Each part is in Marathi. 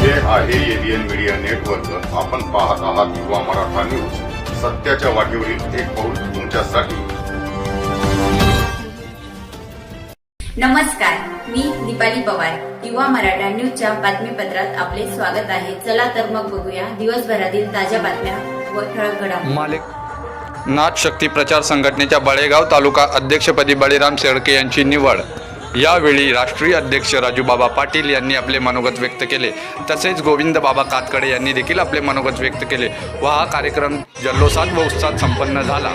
हे आहे एबीएन मीडिया नेटवर्क आपण पाहत आहात युवा मराठा न्यूज सत्याच्या वाटेवरील एक पाऊल तुमच्यासाठी. नमस्कार मी दीपाली पवार. युवा मराठा न्यूजच्या बातमीपत्रात आपले स्वागत आहे. चला तर मग बघूया दिवसभरातील ताज्या बातम्या व ठळक घडामोडी. मालिक नाथ शक्ती प्रचार संघटनेच्या बळेगाव तालुका अध्यक्षपदी बळीराम शेळके यांची निवड. यावेळी राष्ट्रीय अध्यक्ष राजूबाबा पाटील यांनी आपले मनोगत व्यक्त केले तसेच गोविंद बाबा कातकडे यांनी देखील आपले मनोगत व्यक्त केले व हा कार्यक्रम जल्लोषात व उत्साहात संपन्न झाला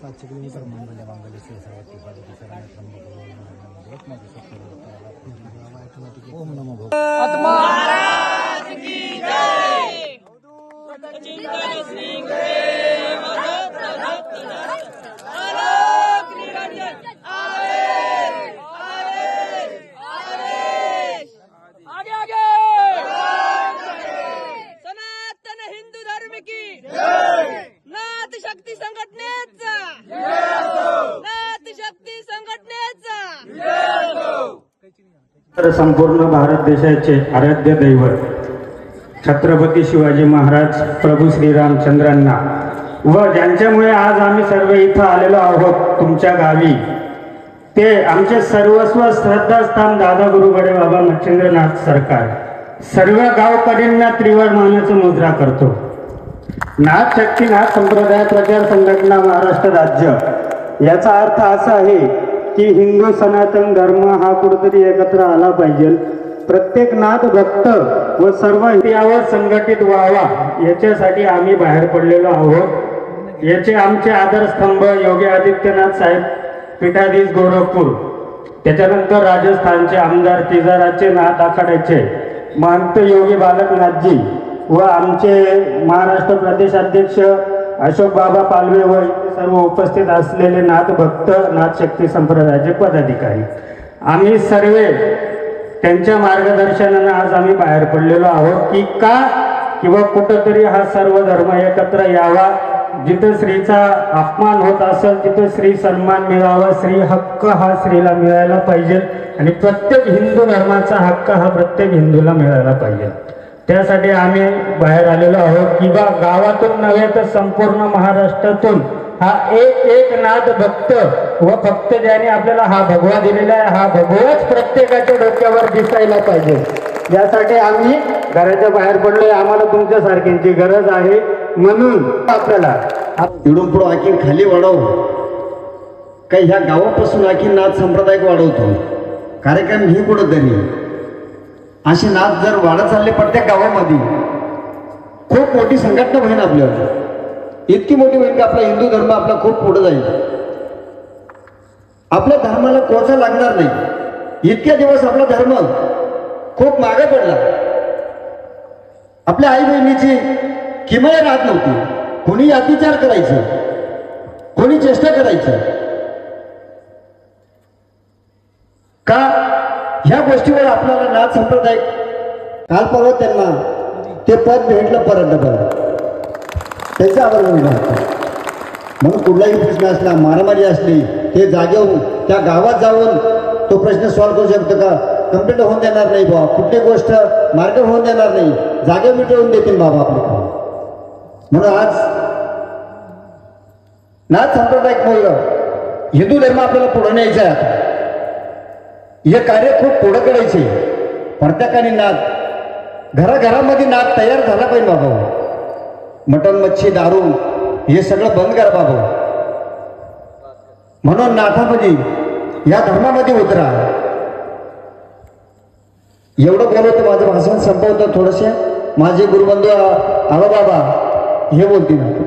सातशे किलोमीटर मुंबईला मंगलेशी सर्वात क्रमांक आत्मा तर संपूर्ण भारत देशाचे आराध्य दैवत छत्रपती शिवाजी महाराज प्रभू श्रीरामचंद्रांना व ज्यांच्यामुळे आज आम्ही सर्व इथं आलेलो आहोत तुमच्या गावी ते आमचे सर्वस्व श्रद्धास्थान दादा गुरुगडे बाबा मच्छिंद्रनाथ सरकार सर्व गावकरींना त्रिवर मानाचं मुद्रा करतो. नाथ शक्ती नाथ संप्रदाय प्रचार संघटना महाराष्ट्र राज्य याचा अर्थ असा आहे की हिंदू सनातन धर्म हा कुठेतरी एकत्र आला पाहिजे. प्रत्येक नाथ भक्त व सर्व यावर संघटित व्हावा याच्यासाठी आम्ही बाहेर पडलेलो आहोत. याचे आमचे आधारस्तंभ योगी आदित्यनाथ साहेब पीठाधीश गोरखपूर. त्याच्यानंतर राजस्थानचे आमदार तिजाराचे नाथ आखाड्याचे महंत योगी बालकनाथजी व आमचे महाराष्ट्र प्रदेशाध्यक्ष अशोक बाबा पालवे व इथे सर्व उपस्थित असलेले नाथ भक्त नाथ शक्ती संप्रदायाचे पदाधिकारी. आम्ही सर्व त्यांच्या मार्गदर्शनानं आज आम्ही बाहेर पडलेलो आहोत की का किंवा कुठंतरी हा सर्व धर्म एकत्र यावा जिथं स्त्रीचा अपमान होत असेल तिथं स्त्री सन्मान मिळावा स्त्री हक्क हा स्त्रीला मिळायला पाहिजे आणि प्रत्येक हिंदू धर्माचा हक्क हा प्रत्येक हिंदूला मिळायला पाहिजे. त्यासाठी आम्ही बाहेर आलेलो आहोत. किंवा गावातून नव्हे तर संपूर्ण महाराष्ट्रातून हा एक एक नाद भक्त व फक्त ज्याने आपल्याला हा भगवा दिलेला आहे. हा भगवाच प्रत्येकाच्या डोक्यावर दिसायला पाहिजे. यासाठी आम्ही घराच्या बाहेर पडलोय. आम्हाला तुमच्यासारख्यांची गरज आहे म्हणून आपल्याला इकडून पुढं आणखी खाली वाढव. काही ह्या गावापासून आणखी नाथ संप्रदायिक वाढवतो. कार्यक्रम ही कुठंतरी असे नाच जर वाढत चालले प्रत्येक गावामध्ये खूप मोठी संघटना होईल आपल्याला इतकी मोठी होईल की आपला हिंदू धर्म आपला खूप पुढे जाईल. आपल्या धर्माला कोचा लागणार नाही. इतक्या दिवस आपला धर्म खूप मागे पडला. आपल्या आई बहिणीची किमया राहत नव्हती. कोणी अतिचार करायचं? कोणी चेष्टा करायचं? का ह्या गोष्टीवर आपल्याला नाथ संप्रदाय काल परवा त्यांना ते पद भेटलं परत डबल. त्याचा आवर्जून राहतं म्हणून कुठलाही प्रश्न असला मारामारी असली ते जागेहून त्या गावात जाऊन तो प्रश्न सॉल्व्ह करू शकतो का? कंप्लीट होऊन देणार नाही बाबा कुठली गोष्ट मार्ग होऊन देणार नाही. जागे मिटवून देतील बाबा आपले. म्हणून आज नाथ संप्रदायिक मुलगा हिंदू धर्म आपल्याला पुढे न्यायचा आहे आता. हे कार्य खूप पुढं करायचे. प्रत्येकाने नाद घराघरामध्ये नाद तयार झाला पाहिजे बाबा. मटण मच्छी दारू हे सगळं बंद करा बाबा. म्हणून नाथामध्ये या धर्मामध्ये उतरा. एवढं बोलवतो माझं भाषण संपवतो थोडंसं. माझे गुरुबंधू आबा बाबा हे बोलतील.